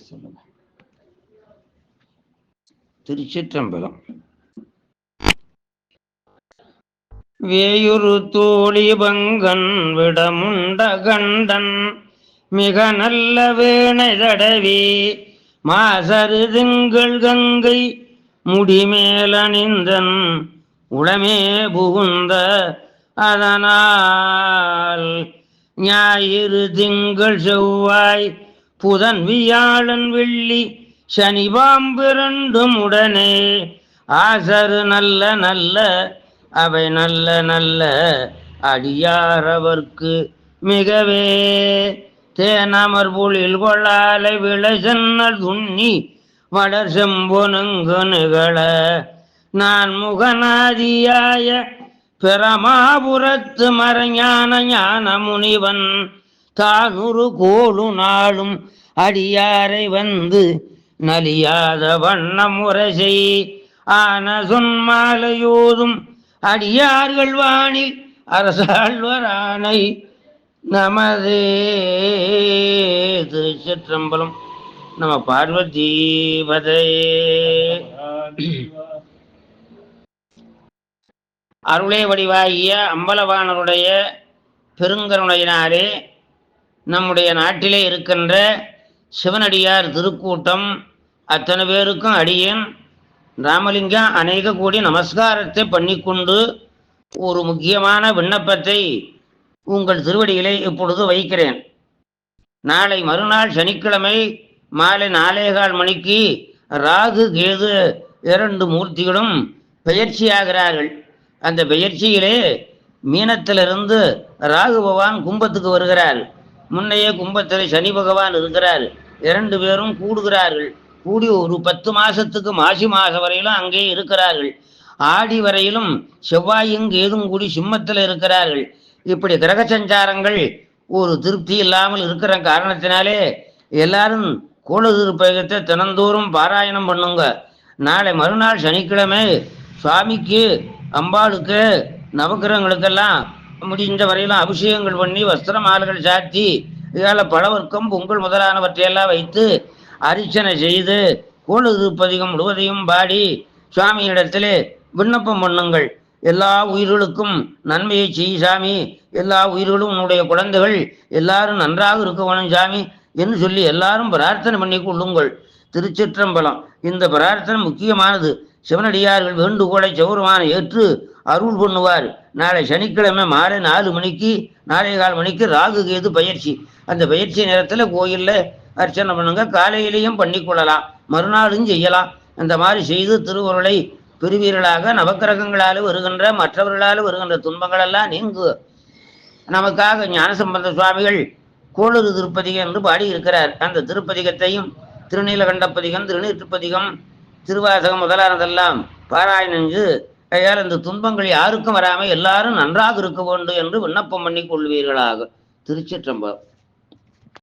சொல்லுங்க. திருச்சிற்றம்பலம். வேயுரு தோழி பங்கன் விடமுண்ட கண்டன் மிக நல்ல வேணை தடவி மாசரு திங்கள் கங்கை முடிமேலணிந்தன் உளமே புகுந்த அதனால் ஞாயிறு திங்கள் செவ்வாய் புதன் வியாழன் வெள்ளி சனி பாம்பிரண்டும் உடனே ஆசரு நல்ல நல்ல அவை நல்ல நல்ல அடியாரவர்க்கு மிகவே. தேனமர் பொழில் கொள்ளாலை விளைசன்னல் துண்ணி வளர் செம்பொனுங்கு நிகழ. நான் முகநாதியாய பிரமாபுரத்து மறைஞான ஞான முனிவன் தானுரு கோளு நாளும் அடியாரை வந்து நலியாத வண்ணம் முரசை ஆன சொன்மாலையோதும் அடியார்கள் வானில் அரசாழ்வரானை நமதே. திருச்சிற்றம்பலம் நம்ம பார்வதி அருளே வடிவாகிய அம்பலவாணருடைய பெருங்கருணையினாலே நம்முடைய நாட்டிலே இருக்கின்ற சிவனடியார் திருக்கூட்டம் அத்தனை பேருக்கும் அடியேன். ராமலிங்கம் அநேக கோடி நமஸ்காரத்தை பண்ணிக்கொண்டு ஒரு முக்கியமான விண்ணப்பத்தை உங்கள் திருவடியிலே இப்பொழுது வைக்கிறேன். நாளை மறுநாள் சனிக்கிழமை மாலை நாலேகால் மணிக்கு ராகு கேது இரண்டு மூர்த்திகளும் பெயர்ச்சியாகிறார்கள். அந்த பெயர்ச்சியிலே மீனத்திலிருந்து ராகு பகவான் கும்பத்துக்கு வருகிறார். முன்னையே கும்பத்தில் சனி பகவான் இருக்கிறார். இரண்டு பேரும் கூடுகிறார்கள். கூடி ஒரு பத்து மாசத்துக்கு மாசி மாசம் வரையிலும் அங்கே இருக்கிறார்கள். ஆடி வரையிலும் செவ்வாயும் கேதும் கூடி சிம்மத்தில் இருக்கிறார்கள். இப்படி கிரக சஞ்சாரங்கள் ஒரு திருப்தி இல்லாமல் இருக்கிற காரணத்தினாலே எல்லாரும் கோலதிருப்பயத்தை தினந்தோறும் பாராயணம் பண்ணுங்க. நாளை மறுநாள் சனிக்கிழமை சுவாமிக்கு அம்பாளுக்கு நவக்கிரகங்களுக்கெல்லாம் முடிஞ்ச வரையிலும் அபிஷேகங்கள் பண்ணி வஸ்திர மாலைகள் சாத்தி இதால் பழவர்க்கம் பொங்கல் முதலானவற்றையெல்லாம் வைத்து அர்ச்சனை செய்து கோளு திருப்பதிகம் முழுவதையும் பாடி சுவாமியிடத்திலே விண்ணப்பம் பண்ணுங்கள். எல்லா உயிர்களுக்கும் நன்மையை செய் சாமி. எல்லா உயிர்களும் உன்னுடைய குழந்தைகள் எல்லாரும் நன்றாக இருக்க வேணும் சாமி என்று சொல்லி எல்லாரும் பிரார்த்தனை பண்ணி கொள்ளுங்கள். திருச்சிற்றம்பலம். இந்த பிரார்த்தனை முக்கியமானது. சிவனடியார்கள் வேண்டுகோளை சௌரமான ஏற்று அருள் பண்ணுவார். நாளை சனிக்கிழமை மாலை நாலு மணிக்கு நாலே கால் மணிக்கு ராகு கேது பயிற்சி. அந்த பயிற்சி நேரத்தில் கோயிலில் அர்ச்சனை பண்ணுங்க. காலையிலையும் பண்ணிக்கொள்ளலாம் மறுநாளும் செய்யலாம். அந்த மாதிரி செய்து திருவுருளை பெறுவீர்களாக நவக்கிரகங்களால் வருகின்ற மற்றவர்களால் வருகின்ற துன்பங்களெல்லாம் நீங்கு. நமக்காக ஞானசம்பந்த சுவாமிகள் கோளறு திருப்பதிகம் என்று பாடியிருக்கிறார். அந்த திருப்பதிகத்தையும் திருநீலகண்டப்பதிகம் திருநீற்றுப்பதிகம் திருவாசகம் முதலானதெல்லாம் பாராயணம் கையால் இந்த துன்பங்கள் யாருக்கும் வராமல் எல்லாரும் நன்றாக இருக்க வேண்டும் என்று விண்ணப்பம் பண்ணி கொள்வீர்களாக. திருச்சிற்றம்பலம்.